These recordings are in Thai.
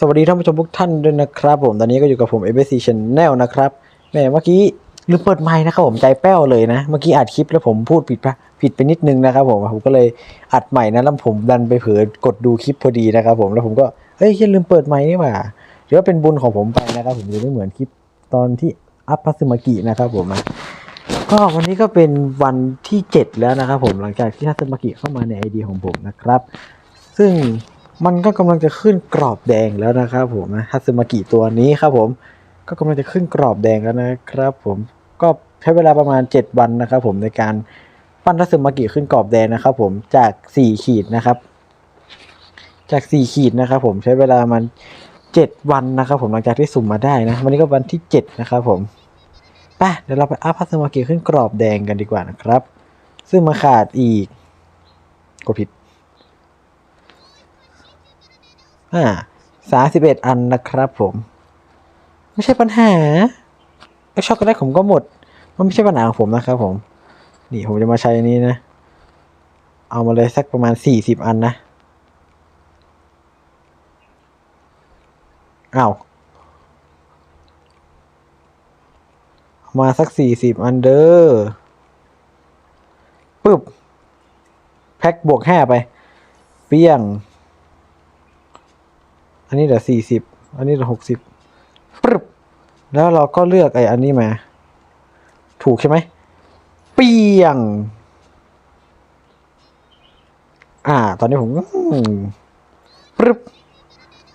สวัสดีท่านผู้ชมทุกท่านด้วยนะครับผม ตอนนี้ก็อยู่กับผม a b c Channel นะครับแหมเมื่อกี้ลืมเปิดไมค์นะครับผมใจแป้วเลยนะ เมื่อกี้อัดคลิปแล้วผมพูดผิดปะผิดไปนิดนึงนะครับผมผมก็เลยอัดใหม่นะแล้วผมดันไปเผลอกดดูคลิปพอดีนะครับผมแล้วผมก็เฮ้ยยังลืมเปิดไมค์นี่หว่าถือว่าเป็นบุญของผมไปนะครับผมจะไม่เหมือนคลิปตอนที่อัพพัสมากินะครับผมนะก็วันนี้ก็เป็นวันที่ 7 แล้วนะครับผมหลังจากที่ทัสมากิเข้ามาในไอดีของผมนะครับ ซึ่ง มันก็กำลังจะขึ้นกรอบแดงแล้วนะครับผมนะฮัตสึมากิตัวนี้ครับผมก็กำลังจะขึ้นกรอบแดงแล้วนะครับ ผมก็ใช้เวลาประมาณ 7 วันนะครับ ผมในการปั้นฮัตสึมากิขึ้นกรอบแดงนะครับ ผมจาก 4 ขีดนะครับ จาก 4 ขีดนะครับ ผมใช้เวลามัน 7 วันนะครับ ผมหลังจากที่สุ่มมาได้นะวันนี้ก็วันที่ 7 นะครับ ผมไปเดี๋ยวเราไปอัพฮัตสึมากิขึ้นกรอบแดงกันดีกว่านะครับ ซึ่งมาขาดอีกกดผิด อ่าสามสิบเอ็ดอันนะครับผม ไม่ใช่ปัญหาไอช็อกโกแลตผมก็หมด มันไม่ใช่ปัญหาของผมนะครับผม นี่ผมจะมาใช้อันนี้นะ เอามาเลยสักประมาณสี่สิบอันนะอ้าวเอามาสักสี่สิบอันเด้อปึ๊บ แพ็คบวกห้าไป เปี้ยง อันนี้เหลือสี่สิบอันนี้เหลือหกสิบปึ๊บแล้วเราก็เลือกไอ้อันนี้มา ถูกใช่ไหมเปียง อ่า ตอนนี้ผมปึ๊บ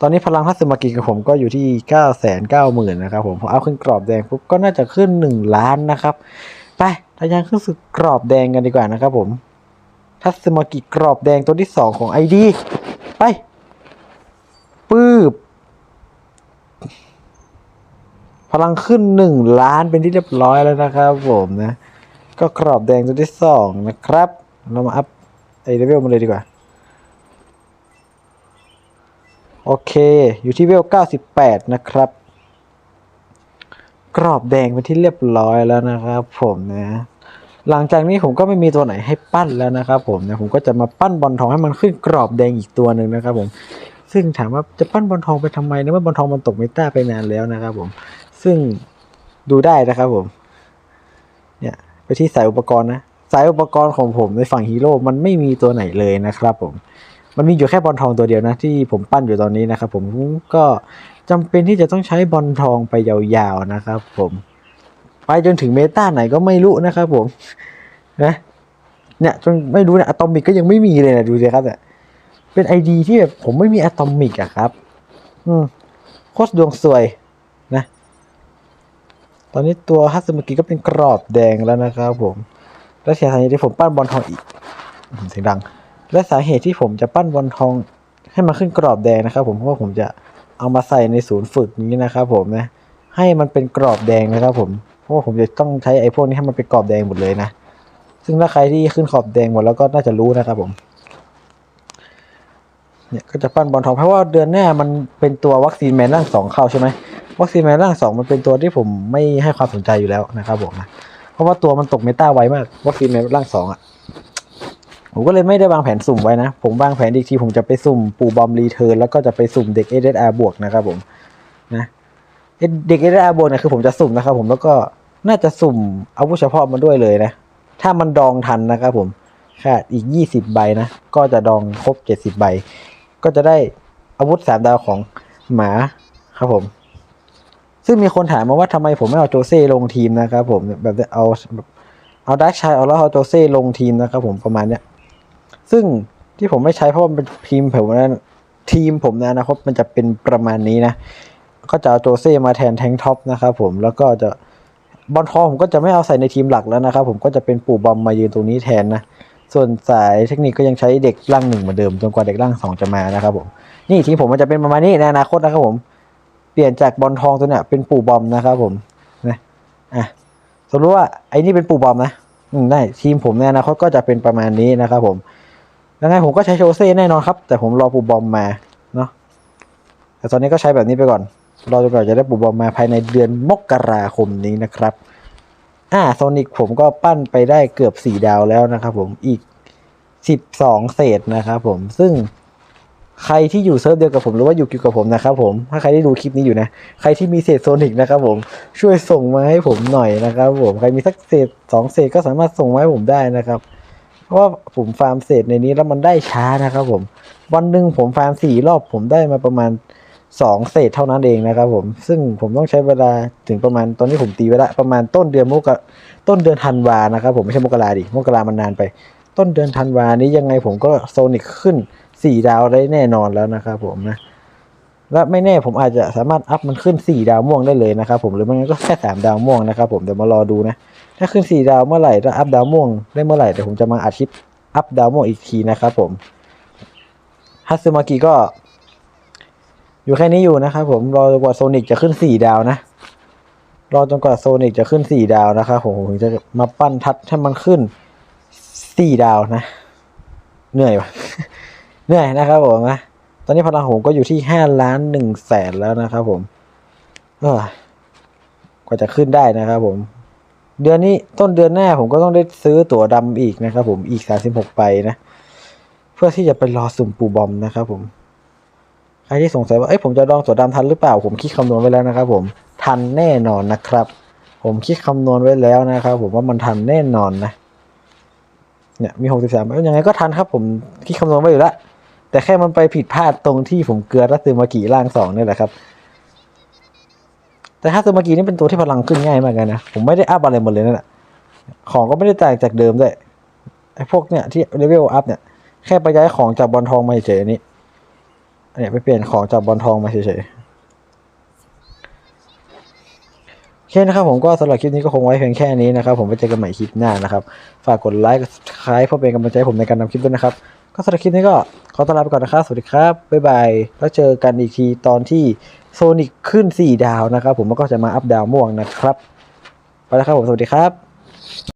ตอนนี้พลังพัสมากิของผมก็อยู่ที่เก้าแสนเก้าหมื่นนะครับผมพอเอาขึ้นกรอบแดงปุ๊บก็น่าจะขึ้นหนึ่งล้านนะครับ ไปทะยานขึ้นสู่กรอบแดงกันดีกว่านะครับผมทัสมากิกรอบแดงตัวที่สองของไอดีไปบ พลังขึ้นหนึ่งล้านเป็นที่เรียบร้อยแล้วนะครับผมนะ ก็กรอบแดงตัวที่สองนะครับ เรามาอัพไอเลเวลมาเลยดีกว่า โอเค อยู่ที่เวล 98 นะครับ กรอบแดงเป็นที่เรียบร้อยแล้วนะครับผมนะ หลังจากนี้ผมก็ไม่มีตัวไหนให้ปั้นแล้วนะครับผมนะ ผมก็จะมาปั้นบอลทองให้มันขึ้นกรอบแดงอีกตัวหนึ่งนะครับผม ซึ่งถามว่าจะปั้นบอลทองไปทำไมนะเมื่อบอลทองมันตกเมตาไปนานแล้วนะครับผมซึ่งดูได้นะครับผม เนี่ยไปที่สายอุปกรณ์นะสายอุปกรณ์ของผมในฝั่งฮีโร่มันไม่มีตัวไหนเลยนะครับผมมันมีอยู่แค่บอลทองตัวเดียวนะที่ผมปั้นอยู่ตอนนี้นะครับผมก็จำเป็นที่จะต้องใช้บอลทองไปยาวๆนะครับผมไปจนถึงเมตาไหนก็ไม่รู้นะครับผมนะเนี่ยจนไม่รู้เนี่ยอะตอมิกก็ยังไม่มีเลยนะดูสิครับเนี่ย เป็นไอดีที่แบบผมไม่มีอะตอมิกอะครับ อืมโคตรดวงสวยนะ ตอนนี้ตัวฮัสมากิก็เป็นกรอบแดงแล้วนะครับผม และสาเหตุที่ผมปั้นบอลทองอีกเสียงดัง และสาเหตุที่ผมจะปั้นบอลทองให้มันขึ้นกรอบแดงนะครับผมเพราะว่าผมจะเอามาใส่ในศูนย์ฝึกนี้นะครับผมนะ ให้มันเป็นกรอบแดงนะครับผมเพราะว่าผมจะต้องใช้ไอ้พวกนี้ให้มันเป็นกรอบแดงหมดเลยนะ ซึ่งถ้าใครที่ขึ้นขอบแดงหมดแล้วก็น่าจะรู้นะครับผม เนี่ยก็จะปั้นบอลทองเพราะว่าเดือนหน้ามันเป็นตัววัคซีนแมนร่างสองเข้าใช่ไหมวัคซีนแมนร่างสองมันเป็นตัวที่ผมไม่ให้ความสนใจอยู่แล้วนะครับผมนะเพราะว่าตัวมันตกเมตาไวมากวัคซีนแมนร่างสองอะผมก็เลยไม่ได้วางแผนสุ่มไว้นะ ผมวางแผนอีกทีผมจะไปสุ่มปูบอมรีเทิร์นแล้วก็จะไปสุ่มเด็กเอเดอาบวกนะครับผมนะเด็กเอเดอาบวกเนี่ยคือผมจะสุ่มนะครับผมแล้วก็น่าจะสุ่มอาวุธเฉพาะมันด้วยเลยนะ ถ้ามันดองทันนะครับผมขาดอีกยี่สิบใบนะ ก็จะดองครบเจ็ดสิบใบ ก็จะได้อาวุธสามดาวของหมาครับผม ซึ่งมีคนถามมาว่าทำไมผมไม่เอาโจเซ่ลงทีมนะครับผมแบบเอาเอาดักชายเอาแล้วเอาโจเซ่ลงทีมนะครับผมประมาณเนี้ยซึ่งที่ผมไม่ใช้เพราะว่ามันเป็นทีมผมนะทีมผมนอนาคตมันจะเป็นประมาณนี้นะ ก็จะเอาโจเซ่มาแทนแทงท็อปนะครับผมแล้วก็จะบอลทองผมก็จะไม่เอาใส่ในทีมหลักแล้วนะครับผมก็จะเป็นปู่บอมมายืนตรงนี้แทนนะ ส่วนสายเทคนิคก็ยังใช้เด็กร่างหนึ่งเหมือนเดิมจนกว่าเด็กร่างสองจะมานะครับผมนี่ทีมผมมันจะเป็นประมาณนี้ในอนาคตนะครับผม เปลี่ยนจากบอลทองตัวเนี้ยเป็นปู่บอมนะครับผมนะอะสมมติว่าไอ้นี่เป็นปู่บอมนะอืมได้ทีมผมในอนาคตก็จะเป็นประมาณนี้นะครับผมยังไงผมก็ใช้โชเซ่แน่นอนครับ แต่ผมรอปู่บอมมาเนาะแต่ตอนนี้ก็ใช้แบบนี้ไปก่อนรอจนกว่าจะได้ปู่บอมมาภายในเดือนมกราคมนี้นะครับ อ่าโซนิกผมก็ปั้นไปได้เกือบสี่ดาวแล้วนะครับผมอีกสิบสองเศษนะครับผมซึ่งใครที่อยู่เซิร์ฟเดียวกับผมหรือว่าอยู่กิวกับผมนะครับผมถ้าใครที่ดูคลิปนี้อยู่นะ ใครที่มีเศษโซนิกนะครับผมช่วยส่งมาให้ผมหน่อยนะครับผมใครมีสักเศษสองเศษก็สามารถส่งมาให้ผมได้นะครับ เพราะว่าผมฟาร์มเศษในนี้แล้วมันได้ช้านะครับผม วันหนึ่งผมฟาร์มสี่รอบผมได้มาประมาณ สองเศษเท่านั้นเองนะครับผม ซึ่งผมต้องใช้เวลาถึงประมาณตอนนี้ผมตีไว้ละประมาณต้นเดือนมกราต้นเดือนธันวานะครับผมไม่ใช่มกราดิมกรามันนานไป ต้นเดือนธันวานี้ยังไงผมก็โซนิกขึ้นสี่ดาวได้แน่นอนแล้วนะครับผมนะและไม่แน่ผมอาจจะสามารถอัพมันขึ้นสี่ดาวม่วงได้เลยนะครับผมหรือไม่งั้นก็แค่สามดาวม่วงนะครับผมเดี๋ยวมารอดูนะถ้าขึ้นสี่ดาวเมื่อไหร่ถ้าอัพดาวม่วงได้เมื่อไหร่เดี๋ยวผมจะมาอัดคลิปอัพดาวม่วงอีกทีนะครับผมฮัตสึมากิก็ อยู่แค่นี้อยู่นะครับผมรอจนกว่าโซนิกจะขึ้นสี่ดาวนะรอจนกว่าโซนิกจะขึ้นสี่ดาวนะครับผมผมจะมาปั้นทัดให้มันขึ้นสี่ดาวนะ เหนื่อยวะเหนื่อยนะครับผมนะตอนนี้พลังผมก็อยู่ที่ห้าล้านหนึ่งแสนแล้วนะครับผมเออกว่าจะขึ้นได้นะครับผม เดือนนี้ต้นเดือนหน้าผมก็ต้องได้ซื้อตั๋วดำอีกนะครับผมอีกสามสิบหกใบนะ เพื่อที่จะไปรอสุ่มปูบอมนะครับผม ใครที่สงสัยว่าเอ้ยผมจะดองตัวดำทันหรือเปล่า ผมคิดคำนวณไว้แล้วนะครับ ผมทันแน่นอนนะครับ ผมคิดคำนวณไว้แล้วนะครับ ผมว่ามันทันแน่นอนนะเนี่ยมีหกสิบสามยังไงก็ทันครับ ผมคิดคำนวณไว้อยู่แล้วแต่แค่มันไปผิดพลาดตรงที่ผมเกลือรัตซึมากิร่างสองนี่แหละครับ แต่ถ้าซึมากินี่เป็นตัวที่พลังขึ้นง่ายมากเลยนะ ผมไม่ได้อัพอะไรหมดเลยนั่นแหละของก็ไม่ได้แต่างจากเดิมด้วยไอ้พวกเนี่ยที่เลเวลอัพเนี่ย แค่ไปย้ายของจากบอลทองมาเฉยๆอันนี้ อันนี้ไปเปลี่ยนของจากบอลทองมาเฉยๆ โอเคนะครับผมก็สำหรับคลิปนี้ก็คงไว้เพียงแค่นี้นะครับผมไว้เจอกันใหม่คลิปหน้านะครับ ฝากกดไลค์กดแชร์เพื่อเป็นกำลังใจผมในการทำคลิปด้วยนะครับ ก็สำหรับคลิปนี้ก็ขอตลาไปก่อนนะครับ สวัสดีครับ บ๊ายบาย แล้วเจอกันอีกทีตอนที่โซนิกขึ้น 4 ดาวนะครับผมแล้วก็จะมาอัพดาวม่วงนะครับ ไปแล้วครับผม สวัสดีครับ